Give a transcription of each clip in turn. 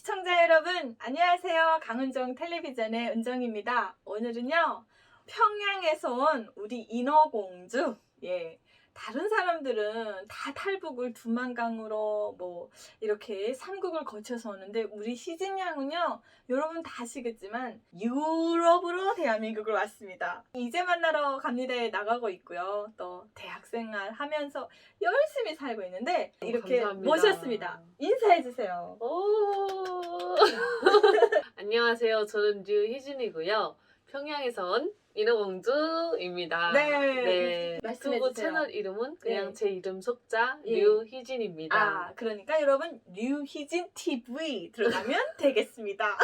시청자 여러분, 안녕하세요. 강은정 텔레비전의 은정입니다. 오늘은요, 평양에서 온 우리 인어공주, 예. 다른 사람들은 다 탈북을 두만강으로 뭐 이렇게 삼국을 거쳐서 오는데 우리 희진 양은요 여러분 다 아시겠지만 유럽으로 대한민국을 왔습니다 이제 만나러 갑니다에 나가고 있고요 또 대학생활 하면서 열심히 살고 있는데 어, 이렇게 감사합니다. 모셨습니다 인사해 주세요 오. 안녕하세요. 저는 류희진이고요. 평양에서 온 인어공주입니다. 네. 네. 말씀해 유튜브 주세요. 채널 이름은 그냥 네. 제 이름 속자 예. 류희진입니다. 아, 그러니까 여러분 류희진 TV 들어가면 되겠습니다.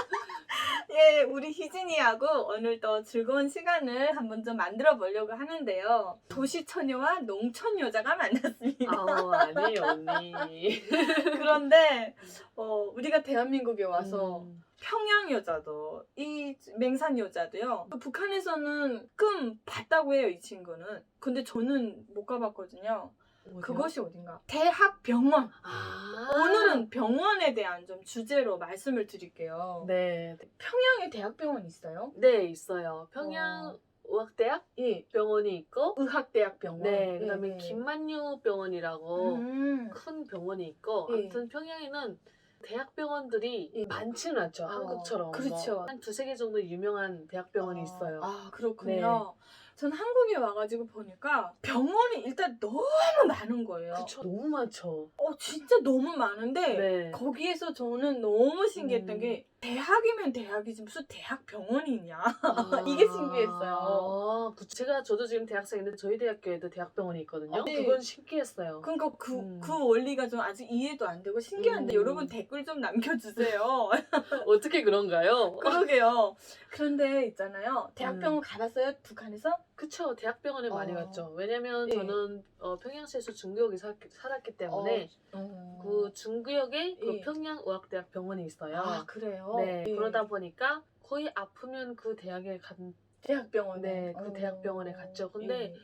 예, 우리 희진이하고 오늘 또 즐거운 시간을 한번 좀 만들어 보려고 하는데요. 도시 처녀와 농촌 여자가 만났습니다. 아, 아니에요, 언니. 그런데 어, 우리가 대한민국에 와서 음, 평양 여자도 이 맹산 여자도요. 북한에서는 끔 봤다고 해요, 이 친구는. 근데 저는 못 가봤거든요. 어디요? 그것이 어딘가? 대학병원. 아. 오늘은 병원에 대한 좀 주제로 말씀을 드릴게요. 네. 평양에 대학병원 있어요? 네, 있어요. 평양 어. 의학대학 예. 병원이 있고 의학대학 병원. 네, 그다음에 예, 예. 김만유 병원이라고 음. 큰 병원이 있고 예. 아무튼 평양에는 대학병원들이 예. 많지는 않죠 아, 한국처럼 그렇죠. 뭐 한 두세 개 정도 유명한 대학병원이 아, 있어요 아, 그렇군요. 전 한국에 와가지고 보니까 병원이 일단 너무 많은 거예요. 그쵸 너무 많죠 어, 진짜 너무 많은데 네 거기에서 저는 너무 신기했던 음. 게 대학이면 대학이지 무슨 대학 병원이 있냐. 아, 이게 신기했어요. 아, 그 제가 저도 지금 대학생인데 저희 대학교에도 대학병원이 있거든요 아, 네. 그건 신기했어요 그러니까 그, 음. 그 원리가 좀 아직 이해도 안 되고 신기한데 음. 여러분 댓글 좀 남겨주세요. 어떻게 그런가요? 그러게요. 그런데 있잖아요. 대학병원 가봤어요? 북한에서? 그쵸 대학병원에 많이 어. 갔죠 왜냐면 예. 저는 어, 평양시에서 중구역에 살, 살았기 때문에 어. 그 중구역에 그 예. 평양의학대학 병원이 있어요 아 그래요? 네, 예. 그러다 보니까 거의 아프면 그 대학에 간, 대학병원에 네, 그 어. 대학병원에 갔죠. 근데 예.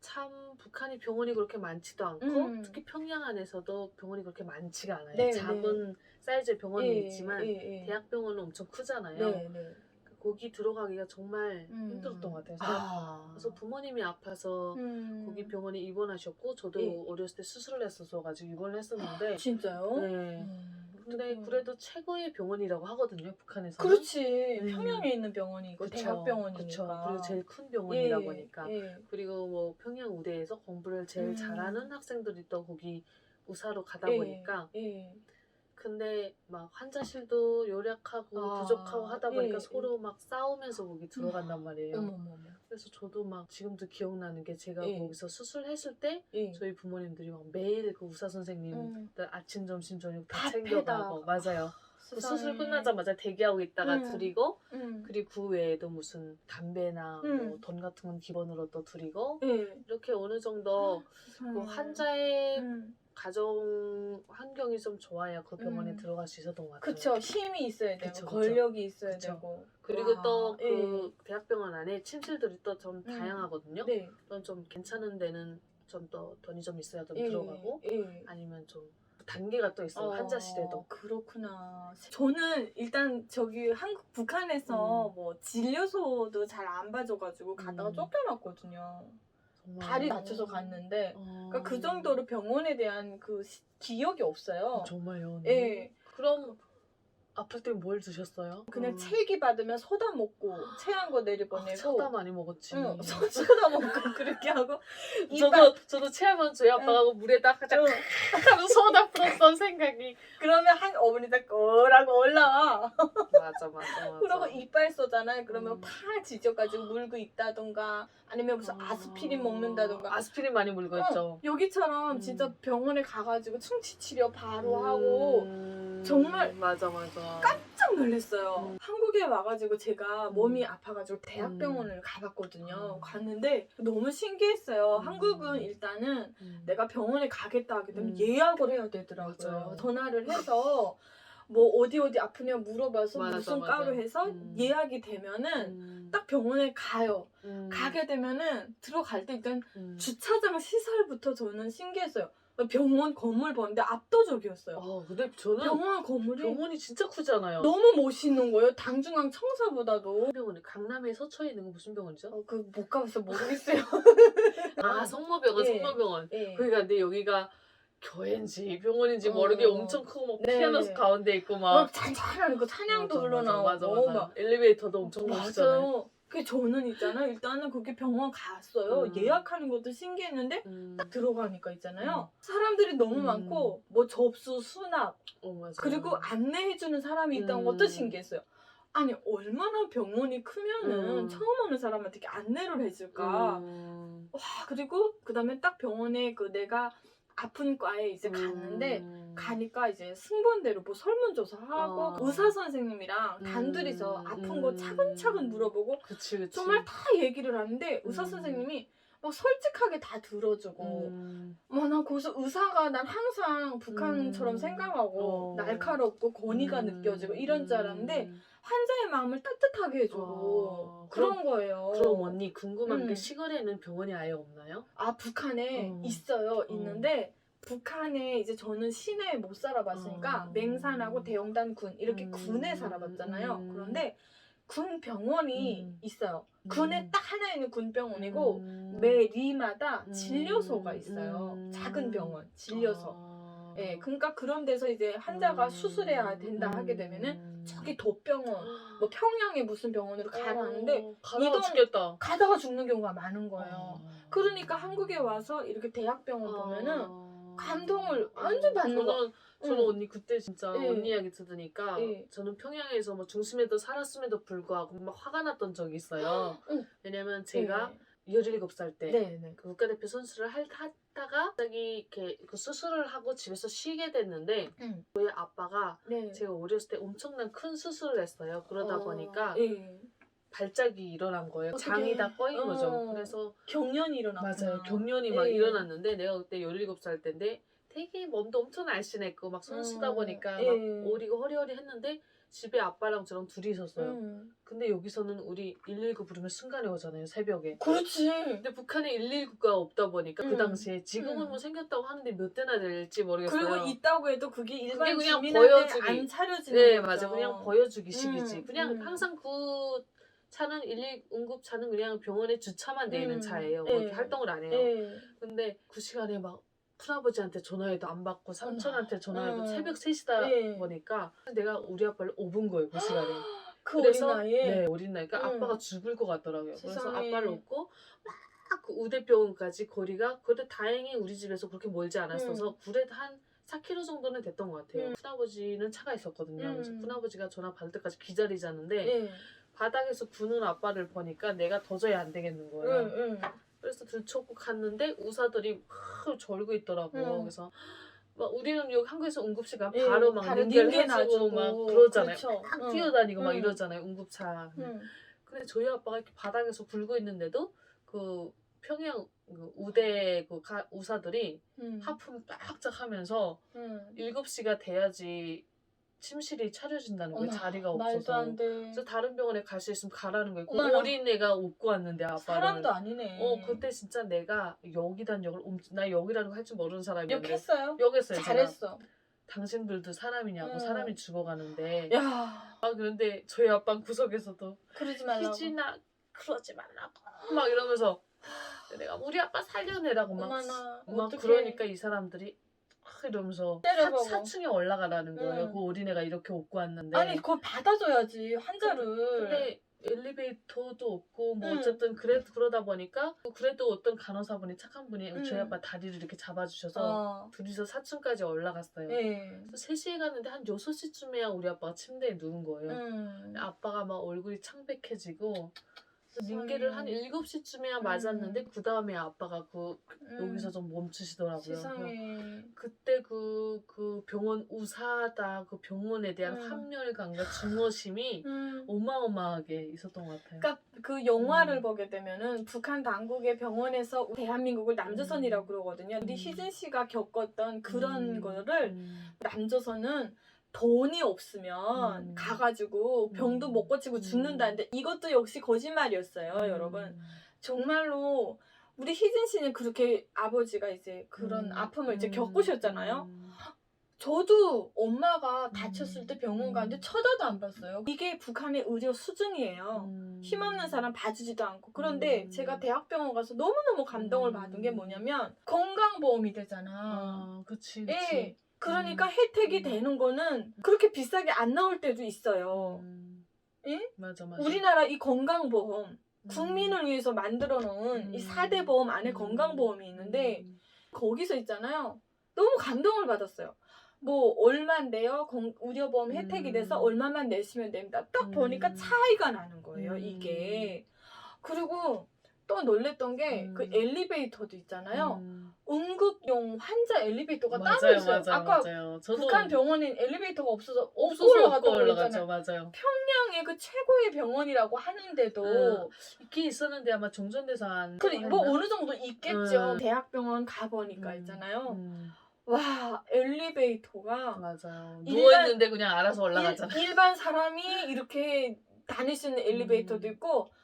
참 북한이 병원이 그렇게 많지도 않고, 음. 특히 평양 안에서도 병원이 그렇게 많지가 않아요. 네, 작은 사이즈의 병원이 예, 있지만, 예, 예. 대학병원은 엄청 크잖아요. 네, 네. 거기 들어가기가 정말 음. 힘들었던 것 같아요. 아. 그래서 부모님이 아파서 음. 거기 병원에 입원하셨고, 저도 예. 어렸을 때 수술을 했어서 가지고 입원을 했었는데, 진짜요? 네. 음, 근데 어떡해. 그래도 최고의 병원이라고 하거든요, 북한에서는. 그렇지. 음. 평양에 있는 병원이고 그쵸, 대학병원이니까. 그쵸. 그리고 제일 큰 병원이다 예, 보니까. 예. 그리고 뭐 평양 우대에서 공부를 제일 음. 잘하는 학생들이 또 거기 우사로 가다 예, 보니까 예. 근데 막 환자실도 요약하고 아, 부족하고 하다 보니까 예, 서로 막 싸우면서 거기 들어간단 말이에요. 어머머머. 그래서 저도 막 지금도 기억나는 게 제가 예. 거기서 수술했을 때 예. 저희 부모님들이 막 매일 그 의사 선생님 음. 아침 점심 저녁 다다 챙겨가고 맞아요. 그 수술 끝나자마자 대기하고 있다가 음. 드리고 음. 그리고 그 외에도 무슨 담배나 음. 뭐돈 같은 건 기본으로 또 드리고 예. 이렇게 어느 정도 그 세상에. 환자의 음. 가정 환경이 좀 좋아야 그 병원에 음. 들어갈 수 있었던 것 같아요. 그쵸 힘이 있어야 되고 그쵸, 그쵸. 권력이 있어야 그쵸. 되고 그리고 와, 또그 예. 대학병원 안에 침실들이 또 좀 음. 다양하거든요. 네. 또좀 괜찮은 데는 좀 더 돈이 좀 있어야 좀 예, 들어가고 예. 아니면 좀 단계가 또 있어요. 어, 환자실에도. 그렇구나. 저는 일단 저기 한국 북한에서 음. 뭐 진료소도 잘 안 봐줘가지고 가다가 음. 쫓겨났거든요. 정말. 발이 다쳐서 갔는데, 어. 그러니까 그 정도로 병원에 대한 그 시- 기억이 없어요. 어, 정말요. 언니? 예, 그럼 아플 때 뭘 드셨어요? 그냥 음. 체기 받으면 소다 먹고 체한 거 아, 내려보내고, 소다 많이 먹었지. 응, 소- 소다 먹고 그렇게 하고 이빨 저도 저도 체하면 저희 아빠가 물에다 가자 응. 하면 소다 풀었던 생각이 그러면 한 어머니 다 거라고 올라와. 맞아 맞아 맞아. 그러고 이빨 쏘잖아요. 그러면 음. 파 지져가지고 물고 있다던가 아니면 무슨 아, 아스피린 먹는다던가. 아스피린 많이 물고 어, 있죠. 여기처럼 음. 진짜 병원에 가가지고 충치 치료 바로 하고 음, 정말 맞아 맞아. 깜짝 놀랐어요. 음. 한국에 와가지고 제가 음. 몸이 아파가지고 대학병원을 가봤거든요. 음. 갔는데 너무 신기했어요. 음. 한국은 일단은 음. 내가 병원에 가겠다 하게 되면 음. 예약을 해야 되더라고요. 맞아요. 전화를 해서 뭐 어디 어디 아프냐 물어봐서 맞아, 무슨 맞아. 과로 해서 음. 예약이 되면은 음. 딱 병원에 가요. 음. 가게 되면은 들어갈 때 일단 음. 주차장 시설부터 저는 신기했어요. 병원 건물 보는데 압도적이었어요. 아 근데 저는 병원 건물이 병원이 진짜 크잖아요. 너무 멋있는 거예요. 당중앙 청사보다도. 병원이 강남에 서초에 있는 건 무슨 병원이죠? 어, 그 못 가봐서 모르겠어요. 아 성모병원, 예. 성모병원. 예. 그러니까 근데 여기가 교회인지 병원인지 어. 모르게 엄청 크고 막 네. 피아노 가운데 있고 막막 찬찬한 그 찬양도 맞아, 흘러나오고 맞아, 맞아. 막 엘리베이터도 엄청 멋있잖아요. 맞아요. 그 저는 있잖아요. 일단은 그게 병원 갔어요. 음. 예약하는 것도 신기했는데 음. 딱 들어가니까 있잖아요. 음. 사람들이 너무 음. 많고 뭐 접수, 수납 어, 맞아. 그리고 안내해주는 사람이 있다는 것도 음. 신기했어요. 아니 얼마나 병원이 크면은 음. 처음 오는 사람한테 이렇게 안내를 해줄까. 음. 와 그리고 그 다음에 딱 병원에 그 내가 아픈 과에 이제 갔는데 음. 가니까 이제 승번대로 뭐 설문조사하고 어. 의사 선생님이랑 음. 단둘이서 아픈 거 음. 차근차근 물어보고 그치 그치. 정말 다 얘기를 하는데 의사 음. 선생님이 막 솔직하게 다 들어주고 음. 와난 거기서 의사가 난 항상 북한처럼 음. 생각하고 어. 날카롭고 권위가 음. 느껴지고 이런 줄 알았는데 음. 환자의 마음을 따뜻하게 해주고 어. 그런 거예요. 그럼 언니 궁금한 게 음. 시골에는 병원이 아예 없나요? 아 북한에 어. 있어요 있는데 북한에 이제 저는 시내에 못 살아봤으니까 어. 맹산하고 대영단 군 이렇게 음. 군에 살아봤잖아요 음. 그런데 군 병원이 음. 있어요 음. 군에 딱 하나 있는 군 병원이고 음. 매 리마다 음. 진료소가 있어요 음. 작은 병원 진료소 아. 예 그러니까 그런 데서 이제 환자가 음. 수술해야 된다 하게 되면은 음. 저기 도병원 뭐 평양의 무슨 병원으로 가라는데 어, 이동- 죽겠다. 가다가 죽는 경우가 많은 거예요 어. 그러니까 한국에 와서 이렇게 대학병원 보면은 어. 감동을 완전 받는 거. 저는 저는 응. 언니 그때 진짜 예. 언니 이야기 들으니까 예. 저는 평양에서 뭐 중심에도 살았음에도 불구하고 막 화가 났던 적이 있어요. 응. 왜냐면 제가 네. 17살 때 네, 네. 그 국가대표 선수를 할, 하다가 갑자기 이렇게 그 수술을 하고 집에서 쉬게 됐는데 응. 저희 아빠가 네. 제가 어렸을 때 엄청난 큰 수술을 했어요. 그러다 어, 보니까 예. 발작이 일어난 거예요. 어떡해. 장이 다 꺼인 거죠. 어. 그래서 경련이 일어났구나. 맞아요. 경련이 막 예. 일어났는데 내가 그때 17살 때인데 되게 몸도 엄청 날씬했고 막 손 쓰다 음, 보니까 예. 막 오리고 허리허리 했는데 집에 아빠랑 저랑 둘이 있었어요. 음. 근데 여기서는 우리 119 부르면 순간에 오잖아요. 새벽에. 그렇지. 근데 북한에 119가 없다 보니까 그 음. 당시에 지금은 음. 뭐 생겼다고 하는데 몇 대나 될지 모르겠어요. 그리고 있다고 해도 그게 일반 그냥 주민한테 보여주기. 안 차려지는 네 거죠. 맞아 그냥 보여주기식이지. 음, 그냥 음. 항상 그 차는 119 응급 차는 그냥 병원에 주차만 돼 있는 음. 차예요. 뭐 예. 이렇게 활동을 안 해요. 예. 근데 그 시간에 막 큰아버지한테 전화해도 안 받고 삼촌한테 전화해도 음. 새벽 3시다 예. 보니까 내가 우리 아빠를 업은 거예요 그 시간에 그 그래서 어린 나이에. 네 어린 나이 그러니까 음. 아빠가 죽을 것 같더라고요 그래서 세상에. 아빠를 업고 막 그 우대병원까지 거리가 그래도 다행히 우리 집에서 그렇게 멀지 않았어서 그래도 한 4km 정도는 됐던 것 같아요 음. 큰아버지는 차가 있었거든요 그래서 음. 큰아버지가 전화 받을 때까지 기다리자는데 예. 바닥에서 구는 아빠를 보니까 내가 도저히 안 되겠는 응, 거예요 응. 그래서 들쳐고 갔는데 의사들이 막 절고 있더라고. 응. 그래서 막 우리는 여기 한국에서 응급실가 예, 바로 막 바로 연결해주고. 막 그러잖아요. 그렇죠. 막 응. 뛰어다니고 막 응. 이러잖아요. 응급차. 응. 근데 저희 아빠가 이렇게 바닥에서 굴고 있는데도 그 평양 그 우대 그 가- 의사들이 응. 하품 빡짝 하면서 응. 7시가 돼야지 침실이 차려진다는 거예요. 어머, 자리가 말도 없어서. 안 돼. 그래서 다른 병원에 갈 수 있으면 가라는 거예요. 그 어머나. 어린 애가 업고 왔는데 아빠를. 사람도 아니네. 어 그때 진짜 내가 여기단 역을 옴- 나 역이라는 거 할 줄 모르는 사람이었는데 욕했어요? 역했어요 제가. 잘했어. 당신들도 사람이냐고 응. 사람이 죽어가는데 야, 아 그런데 저희 아빠는 구석에서도 그러지 말라고. 희진아 그러지 말라고 막 이러면서 내가 우리 아빠 살려내라고 막, 어머나, 막 어떡해. 그러니까 이 사람들이 아, 이러면서 때려보고. 사, 층에 올라가라는 거예요 응. 그 어린애가 이렇게 업고 왔는데 아니 그걸 받아줘야지 환자를. 근데 엘리베이터도 없고 뭐 응. 어쨌든 그래도 그러다 보니까 그래도 어떤 간호사분이 착한 분이 응. 저희 아빠 다리를 이렇게 잡아주셔서 어. 둘이서 4층까지 올라갔어요. 예. 그래서 3시에 갔는데 한 6시쯤에야 우리 아빠가 침대에 누운 거예요. 음. 아빠가 막 얼굴이 창백해지고 세상에. 민계를 한 7시쯤에야 음. 맞았는데 그 다음에 아빠가 그 음. 여기서 좀 멈추시더라고요. 세상에. 그때 그, 그 병원 우사하다 그 병원에 대한 음. 함열감과 증오심이 음. 어마어마하게 있었던 것 같아요. 그러니까 그 영화를 음. 보게 되면은 북한 당국의 병원에서 대한민국을 남조선이라고 음. 그러거든요. 우리 음. 희진 씨가 겪었던 그런 음. 거를 음. 남조선은 돈이 없으면 음. 가가지고 병도 음. 못 고치고 음. 죽는다는데 이것도 역시 거짓말이었어요, 음. 여러분. 정말로 우리 희진 씨는 그렇게 아버지가 이제 그런 음, 아픔을 이제 음, 겪으셨잖아요. 음. 저도 엄마가 다쳤을 때 병원 음. 가는데 쳐다도 안 봤어요. 이게 북한의 의료 수준이에요. 음. 힘없는 사람 봐주지도 않고. 그런데 음. 제가 대학병원 가서 너무너무 감동을 음. 받은 게 뭐냐면 건강보험이 되잖아. 아, 그치, 예. 그치. 그러니까 음. 혜택이 음. 되는 거는 그렇게 비싸게 안 나올 때도 있어요. 음. 예? 맞아, 맞아. 우리나라 이 건강보험, 음. 국민을 위해서 만들어 놓은 이 음. 4대 보험 안에 음. 건강보험이 있는데 음. 거기서 있잖아요. 너무 감동을 받았어요. 뭐 얼마인데요? 건- 의료보험 혜택이 돼서 음. 얼마만 내시면 됩니다. 딱 보니까 음. 차이가 나는 거예요. 음. 이게 그리고 또 놀랬던 게그 음. 엘리베이터도 있잖아요. 음. 응급용 환자 엘리베이터가 따로 맞아요, 있어요. 맞아요, 아까 맞아요. 저도 북한 병원엔 엘리베이터가 없어서 없고 올라갔다고 그랬잖아요. 맞아요. 평양의 그 최고의 병원이라고 하는데도 음. 있긴 있었는데 아마 종전돼서 안. 그래 뭐 어느 정도 있겠죠. 음. 대학병원 가보니까 음. 있잖아요. 음, 와 엘리베이터가 맞아요. 일반- 누워 있는데 그냥 알아서 올라가잖아. 일, 반 사람이 이렇게 다닐 수 있는 엘리베이터도 음. 있고 음.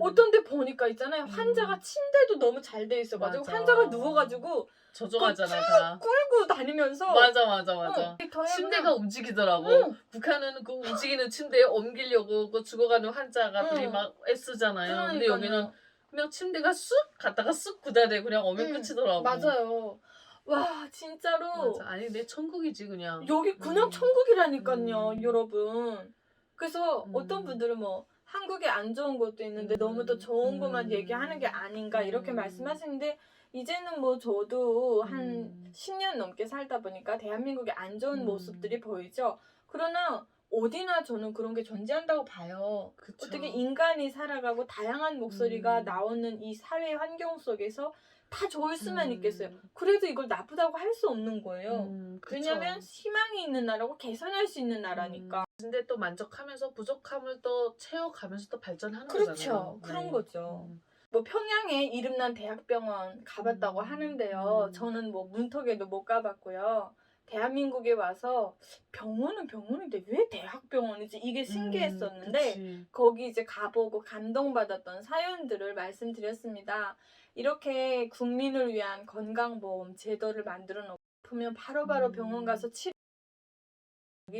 어떤 데 보니까 있잖아요. 음. 환자가 침대도 너무 잘 돼 있어가지고 맞아. 환자가 누워가지고 조종하잖아 다. 끌고 다니면서 맞아, 맞아, 맞아. 어, 침대가 움직이더라고. 응. 북한은 그 움직이는 침대에 옮기려고 그 죽어가는 환자가들이 응. 막 애쓰잖아요. 근데 그러니까요. 여기는 그냥 침대가 쑥 갔다가 쑥 굳어내 그냥 오면 응. 끝이더라고. 맞아요. 와 진짜로 맞아. 아니 내 천국이지 그냥. 여기 그냥 음. 천국이라니까요, 음. 여러분. 그래서 음. 어떤 분들은 뭐 한국에 안 좋은 것도 있는데 음. 너무 더 좋은 것만 음. 얘기하는 게 아닌가 이렇게 음. 말씀하시는데 이제는 뭐 저도 한 음. 10년 넘게 살다 보니까 대한민국의 안 좋은 음. 모습들이 보이죠. 그러나 어디나 저는 그런 게 존재한다고 봐요. 그쵸. 어떻게 인간이 살아가고 다양한 목소리가 음. 나오는 이 사회 환경 속에서 다 좋을 수만 음. 있겠어요. 그래도 이걸 나쁘다고 할 수 없는 거예요. 음. 왜냐면 희망이 있는 나라고 개선할 수 있는 나라니까. 근데 또 만족하면서 부족함을 또 채워가면서 또 발전하는 그렇죠. 거잖아요. 그런 네. 거죠. 음. 뭐 평양에 이름난 대학병원 가봤다고 음. 하는데요. 음. 저는 뭐 문턱에도 못 가봤고요. 대한민국에 와서 병원은 병원인데 왜 대학병원이지 이게 신기했었는데 음. 거기 이제 가보고 감동받았던 사연들을 말씀드렸습니다. 이렇게 국민을 위한 건강보험 제도를 만들어 놓으면 바로바로 음. 병원 가서 치료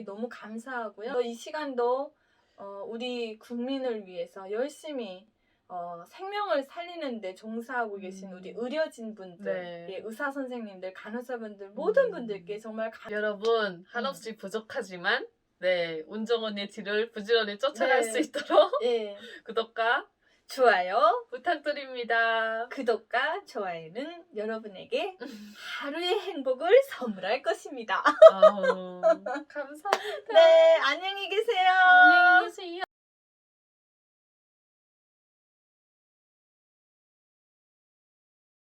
너무 감사하고요. 이 시간도 어, 우리 국민을 위해서 열심히 어, 생명을 살리는데 종사하고 계신 음. 우리 의료진 분들, 네. 예, 의사 선생님들, 간호사분들 모든 음. 분들께 정말 감... 여러분 한없이 부족하지만 네 운정 언니의 뒤를 부지런히 쫓아갈 네. 수 있도록 예, 구독과 좋아요 부탁드립니다. 구독과 좋아요는 여러분에게 하루의 행복을 선물할 것입니다. 아, 감사합니다. 네, 안녕히 계세요. 안녕히 계세요.